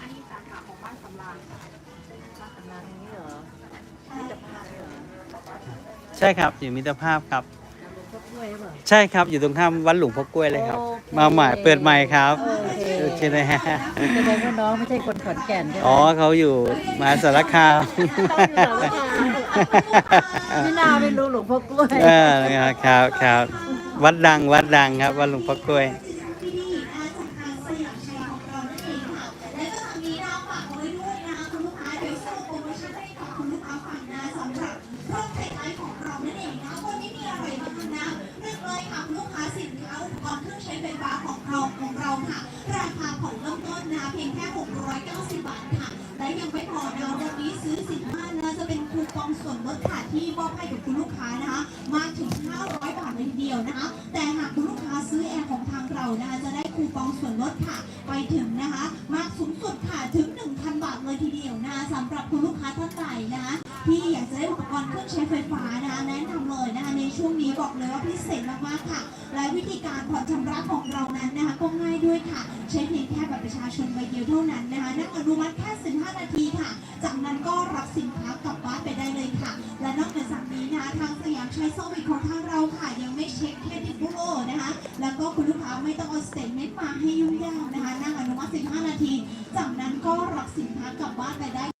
อันนี้สาขาของบ้านสำราญค่ะบ้านสำราญนี้เหรอใช่จะพาเหรอใช่ครับ อยู่มิตรภาพครับพวกกล้วยหรือเปล่า ใช่ครับ อยู่ตรงข้ามวัดหลวงพ่อกล้วยเลยครับ โอเค มาใหม่เปิดใหม่ครับโอเคโอเคเลยฮะแสดงว่าน้องไม่ใช่คนขอนแก่นใช่ไหมอ๋อเขาอยู่มหาสารคาม ไม่น่าไม่รู้หลวงพ่อกล้วยเออครับครับวัดดังวัดดังครับวัดหลวงพ่อกล้วยที่นี่นะคะจากทางสยามชัยของเรานั่นเองค่ะและก็ทางนี้เราฝากเอาไว้ด้วยนะคะคุณลูกค้าเดี๋ยวสรุปโปรโมชั่นให้กับคุณลูกค้าฟังนะสำหรับรอบท้ายๆของเรานั่นเองนะวันนี้มีอะไรบ้างนะเรื่องเลยค่ะคุณลูกค้าสินค้าอุปกรณ์เครื่องใช้ไฟฟ้าของเราของเราค่ะราคาผ่อนเริ่มต้นนะเพียงแค่ 690 ลดค่ะที่มอบให้กับคุณลูกค้านะคะมากถึง 500 บาทเลยทีเดียวนะคะ แต่หากคุณลูกค้าซื้อแอร์ของทางเรานะคะจะได้คูปองส่วนลดค่ะ ไปถึงนะคะ มากสูงสุดค่ะถึง 1,000 บาทเลยทีเดียวนะคะสำหรับคุณลูกค้าท่านใดนะคะที่อยากจะได้อุปกรณ์เครื่องใช้ไฟฟ้านะคะแนะนำเลยนะคะในช่วงนี้บอกเลยว่าพิเศษมากๆค่ะ และวิธีการผ่อนชำระของเรานั้นนะคะก็ง่ายด้วยค่ะ ใช้เพียงแค่บัตรประชาชนใบเดียวเท่านั้นนะคะนั่งอนุมัติแค่ 15 นาที และนอกเหนือจากนี้นะคะทางสยามชัยเซอร์วิสของทางเราค่ะ ยังไม่เช็คเครดิตบูโรนะคะ แล้วก็คุณลูกค้าไม่ต้องเอาสเตทเมนต์มาให้ยุ่งยากนะคะนั่งอนุมัติ15 นาที จากนั้นก็รับสินค้ากลับบ้านไปได้